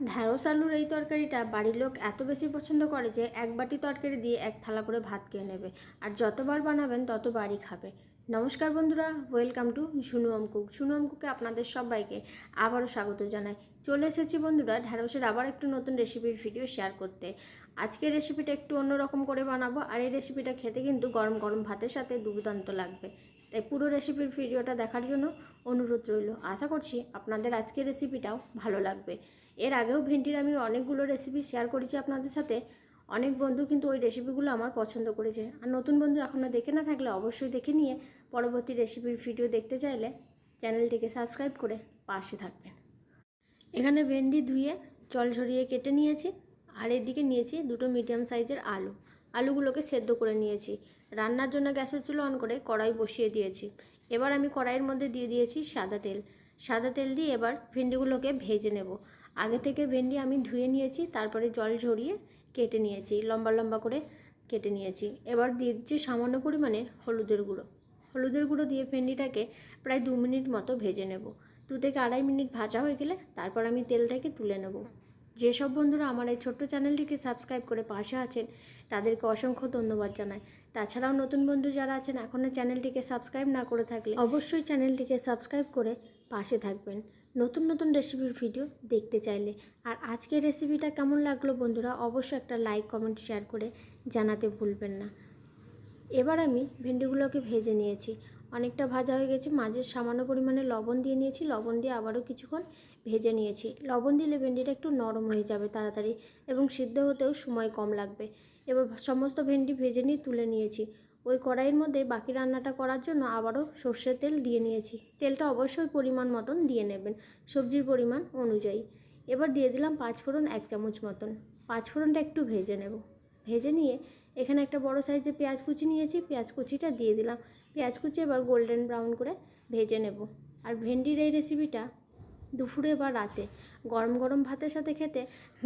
ঢ্যাঁড়স আলুর এই তরকারিটা বাড়ির লোক এত বেশি পছন্দ করে যে এক বাটি তরকারি দিয়ে এক থালা করে ভাত খেয়ে নেবে। আর যতবার বানাবেন ততবারই খাবে। নমস্কার বন্ধুরা ওয়েলকাম টু ঝুনু অমকুক ঝুনু অমকুকে আপনাদের সবাইকে আবারও স্বাগত জানাই। চলে এসেছি বন্ধুরা ঢ্যাঁড়সের আবার একটু নতুন রেসিপির ভিডিও শেয়ার করতে। আজকের রেসিপিটা একটু অন্যরকম করে বানাবো আর এই রেসিপিটা খেতে কিন্তু গরম গরম ভাতের সাথে দুর্দান্ত লাগবে। তাই পুরো রেসিপির ভিডিওটা দেখার জন্য অনুরোধ রইল। আশা করছি আপনাদের আজকের রেসিপিটাও ভালো লাগবে। এর আগেও ভেন্ডির আমি অনেকগুলো রেসিপি শেয়ার করেছি আপনাদের সাথে। অনেক বন্ধু কিন্তু ওই রেসিপিগুলো আমার পছন্দ করেছে। আর নতুন বন্ধু এখনও দেখে না থাকলে অবশ্যই দেখে নিয়ে পরবর্তী রেসিপির ভিডিও দেখতে চাইলে চ্যানেলটিকে সাবস্ক্রাইব করে পাশে থাকবেন। এখানে ভেন্ডি ধুয়ে জল ঝরিয়ে কেটে নিয়েছি আর এদিকে নিয়েছি দুটো মিডিয়াম সাইজের আলু। আলুগুলোকে সেদ্ধ করে নিয়েছি। রান্নার জন্য গ্যাসের চুলো অন করে কড়াই বসিয়ে দিয়েছি। এবার আমি কড়াইয়ের মধ্যে দিয়ে দিয়েছি সাদা তেল। সাদা তেল দিয়ে এবার ভেন্ডিগুলোকে ভেজে নেব। আগে থেকে ভেন্ডি আমি ধুয়ে নিয়েছি, তারপরে জল ঝরিয়ে কেটে নিয়েছি, লম্বা লম্বা করে কেটে নিয়েছি। এবার দিয়ে দিচ্ছি সামান্য পরিমাণে হলুদের গুঁড়ো। হলুদের গুঁড়ো দিয়ে ভেন্ডিটাকে প্রায় দু মিনিট মতো ভেজে নেব। দু থেকে আড়াই মিনিট ভাজা হয়ে গেলে তারপর আমি তেল থেকে তুলে নেব। যেসব বন্ধুরা আমার এই ছোট্ট চ্যানেলটিকে সাবস্ক্রাইব করে পাশে আছেন, তাদেরকে অসংখ্য ধন্যবাদ জানাই। তাছাড়াও নতুন বন্ধু যারা আছেন এখনও চ্যানেলটিকে সাবস্ক্রাইব না করে থাকলে অবশ্যই চ্যানেলটিকে সাবস্ক্রাইব করে পাশে থাকবেন। নতুন নতুন রেসিপির ভিডিও দেখতে চাইলে। আর আজকের রেসিপিটা কেমন লাগল বন্ধুরা, অবশ্যই একটা লাইক কমেন্ট শেয়ার করে জানাতে ভুলবেন না। এবার আমি ভেন্ডিগুলোকে ভেজে নিয়েছি। অনেকটা ভাজা হয়ে গেছে, মাঝে সামান্য পরিমাণে লবণ দিয়ে নিয়েছি, লবণ দিয়ে আবারও কিছুক্ষণ ভেজে নিয়েছি। লবণ দিলে ভেন্ডিটা একটু নরম হয়ে যাবে তাড়াতাড়ি এবং সিদ্ধ হতেও সময় কম লাগবে। এবার সমস্ত ভেন্ডি ভেজে নিয়ে তুলে নিয়েছি। ওই কড়াইয়ের মধ্যে বাকি রান্নাটা করার জন্য আবারও সর্ষের তেল দিয়ে নিয়েছি। তেলটা অবশ্যই পরিমাণ মতন দিয়ে নেবেন, সবজির পরিমাণ অনুযায়ী। এবার দিয়ে দিলাম পাঁচফোড়ন এক চামচ মতন। পাঁচফোড়নটা একটু ভেজে নেব। ভেজে নিয়ে এখানে একটা বড় সাইজের পেঁয়াজ কুচি নিয়েছি, পেঁয়াজ কুচিটা দিয়ে দিলাম। পেঁয়াজ কুচি এবার গোল্ডেন ব্রাউন করে ভেজে নেব। আর ভেন্ডির এই রেসিপিটা দুপুরে বা রাতে। গরম গরম ভাতের সাথে খেতে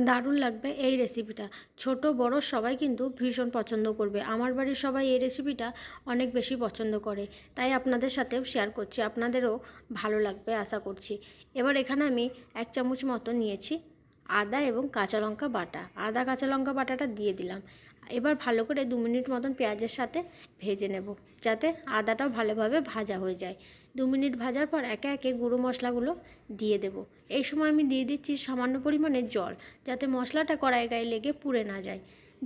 দারুণ লাগবে এই রেসিপিটা ছোট, বড় সবাই কিন্তু ভীষণ পছন্দ করবে। আমার বাড়ির সবাই এই রেসিপিটা অনেক বেশি পছন্দ করে। তাই আপনাদের সাথেও শেয়ার করছি। আপনাদেরও ভালো লাগবে আশা করছি। এবার এখানে আমি এক চামচ মতো নিয়েছি আদা এবং কাঁচা লঙ্কা বাটা। আদা, কাঁচা লঙ্কা বাটাটা দিয়ে দিলাম। এবার ভালো করে দু মিনিট মতন পেঁয়াজের সাথে ভেজে নেব, যাতে আদাটাও ভালোভাবে ভাজা হয়ে যায়। দু মিনিট ভাজার পর একে একে গুঁড়ো মশলাগুলো দিয়ে দেব। এই সময় আমি দিয়ে দিচ্ছি সামান্য পরিমাণে জল, যাতে মশলাটা কড়াই গায়ে লেগে পুড়ে না যায়।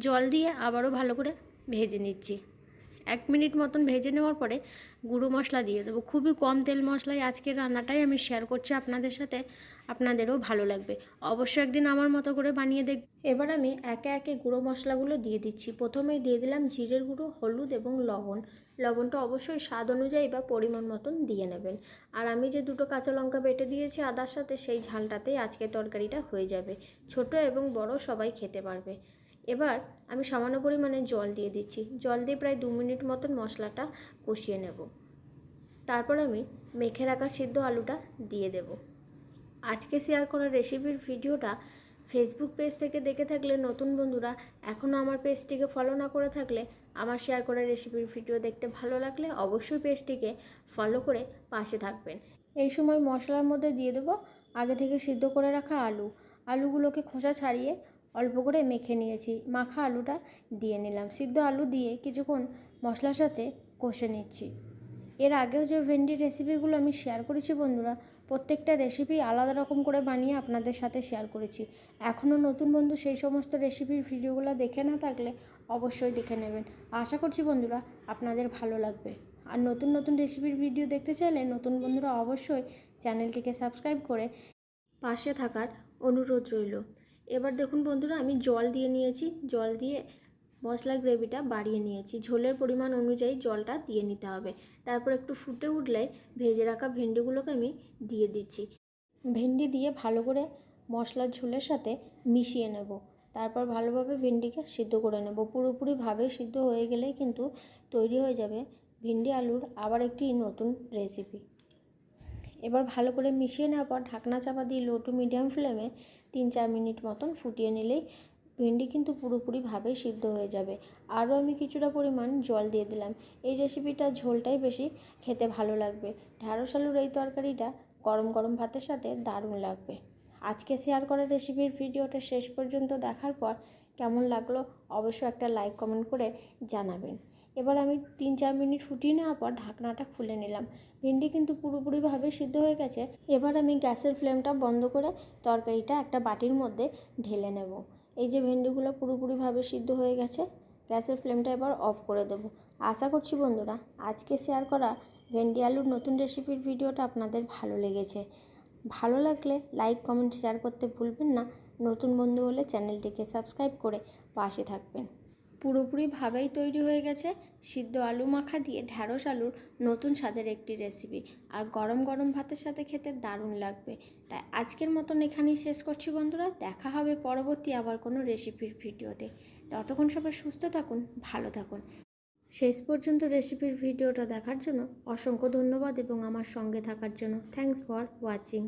জল দিয়ে আবারও ভালো করে ভেজে নিচ্ছি। এক মিনিট মতন ভেজে নেওয়ার পরে গুঁড়ো মশলা দিয়ে দেবো। খুবই কম তেল মশলায় আজকের রান্নাটাই আমি শেয়ার করছি আপনাদের সাথে। আপনাদেরও ভালো লাগবে। অবশ্যই একদিন আমার মতো করে বানিয়ে দেখ এবার আমি একে একে গুঁড়ো মশলাগুলো দিয়ে দিচ্ছি। প্রথমেই দিয়ে দিলাম জিরের গুঁড়ো, হলুদ এবং লবণ। লবণটা অবশ্যই স্বাদ অনুযায়ী বা পরিমাণ মতন দিয়ে নেবেন। আর আমি যে দুটো কাঁচা লঙ্কা বেটে দিয়েছি আদার সাথে, সেই ঝালটাতেই আজকের তরকারিটা হয়ে যাবে। ছোট এবং বড় সবাই খেতে পারবে। এবার আমি সামান্য পরিমাণে জল দিয়ে দিচ্ছি। জল দিয়ে প্রায় দু মিনিট মতন মশলাটা কষিয়ে নেব। তারপর আমি মেখে রাখা সিদ্ধ আলুটা দিয়ে দেব। আজকে শেয়ার করা রেসিপির ভিডিওটা ফেসবুক পেজ থেকে দেখে থাকলে নতুন বন্ধুরা, এখনও আমার পেজটিকে ফলো না করে থাকলে আমার শেয়ার করা রেসিপির ভিডিও দেখতে ভালো লাগলে অবশ্যই পেজটিকে ফলো করে পাশে থাকবেন। এই সময় মশলার মধ্যে দিয়ে দেবো আগে থেকে সিদ্ধ করে রাখা আলু। আলুগুলোকে খোসা ছাড়িয়ে অল্প করে মেখে নিয়েছি। মাখা আলুটা দিয়ে নিলাম। সিদ্ধ আলু দিয়ে কিছুক্ষণ মশলার সাথে কষে নিচ্ছি। এর আগেও যে ভেন্ডির রেসিপিগুলো আমি শেয়ার করেছি বন্ধুরা, প্রত্যেকটা রেসিপি আলাদা রকম করে বানিয়ে আপনাদের সাথে শেয়ার করেছি। এখনও নতুন বন্ধু সেই সমস্ত রেসিপির ভিডিওগুলো দেখে না থাকলে অবশ্যই দেখে নেবেন। আশা করছি বন্ধুরা আপনাদের ভালো লাগবে। আর নতুন নতুন রেসিপির ভিডিও দেখতে চাইলে নতুন বন্ধুরা অবশ্যই চ্যানেলটিকে সাবস্ক্রাইব করে পাশে থাকার অনুরোধ রইল। এবার দেখুন বন্ধুরা, আমি জল দিয়ে নিয়েছি। জল দিয়ে মশলার গ্রেভিটা বাড়িয়ে নিয়েছি। ঝোলের পরিমাণ অনুযায়ী জলটা দিয়ে নিতে হবে। তারপর একটু ফুটে উঠলে ভেজে রাখা ভেন্ডিগুলোকে আমি দিয়ে দিচ্ছি। ভেন্ডি দিয়ে ভালো করে মশলার ঝোলের সাথে মিশিয়ে নেব। তারপর ভালোভাবে ভেন্ডিকে সিদ্ধ করে নেব। পুরোপুরিভাবে সিদ্ধ হয়ে গেলেই কিন্তু তৈরি হয়ে যাবে ভেন্ডি আলুর আবার একটি নতুন রেসিপি এবার ভালো করে মিশিয়ে নেওয়ার পর ঢাকনা চাপা দিয়ে লো টু মিডিয়াম ফ্লেমে তিন চার মিনিট মতন ফুটিয়ে নিলেই ভেন্ডি কিন্তু পুরোপুরিভাবে সিদ্ধ হয়ে যাবে। আরও আমি কিছুটা পরিমাণ জল দিয়ে দিলাম। এই রেসিপিটা ঝোলটাই বেশি খেতে ভালো লাগবে। ঢ্যাঁড়স আলুর এই তরকারিটা গরম গরম ভাতের সাথে দারুণ লাগবে। আজকে শেয়ার করা রেসিপির ভিডিওটা শেষ পর্যন্ত দেখার পর কেমন লাগল অবশ্যই একটা লাইক কমেন্ট করে জানাবেন। এবার আমি তিন চার মিনিট ফুটিয়ে নেওয়ার পর ঢাকনাটা খুলে নিলাম। ভেন্ডি কিন্তু পুরোপুরিভাবে সিদ্ধ হয়ে গেছে। এবার আমি গ্যাসের ফ্লেমটা বন্ধ করে তরকারিটা একটা বাটির মধ্যে ঢেলে নেব। এই যে ভেন্ডিগুলো পুরোপুরিভাবে সিদ্ধ হয়ে গেছে, গ্যাসের ফ্লেমটা এবার অফ করে দেবো। আশা করছি বন্ধুরা, আজকে শেয়ার করা ভেন্ডি আলুর নতুন রেসিপির ভিডিওটা আপনাদের ভালো লেগেছে। ভালো লাগলে লাইক, কমেন্ট, শেয়ার করতে ভুলবেন না। নতুন বন্ধু হলে চ্যানেলটিকে সাবস্ক্রাইব করে পাশে থাকবেন। পুরোপুরিভাবেই তৈরি হয়ে গেছে সিদ্ধ আলু মাখা দিয়ে ঢ্যাঁড়স আলুর নতুন স্বাদের একটি রেসিপি আর গরম গরম ভাতের সাথে খেতে দারুণ লাগবে। তাই আজকের মতন এখানেই শেষ করছি বন্ধুরা। দেখা হবে পরবর্তী আবার কোনো রেসিপির ভিডিওতে। ততক্ষণ সবাই সুস্থ থাকুন, ভালো থাকুন। শেষ পর্যন্ত রেসিপির ভিডিওটা দেখার জন্য অসংখ্য ধন্যবাদ এবং আমার সঙ্গে থাকার জন্য থ্যাংকস ফর ওয়াচিং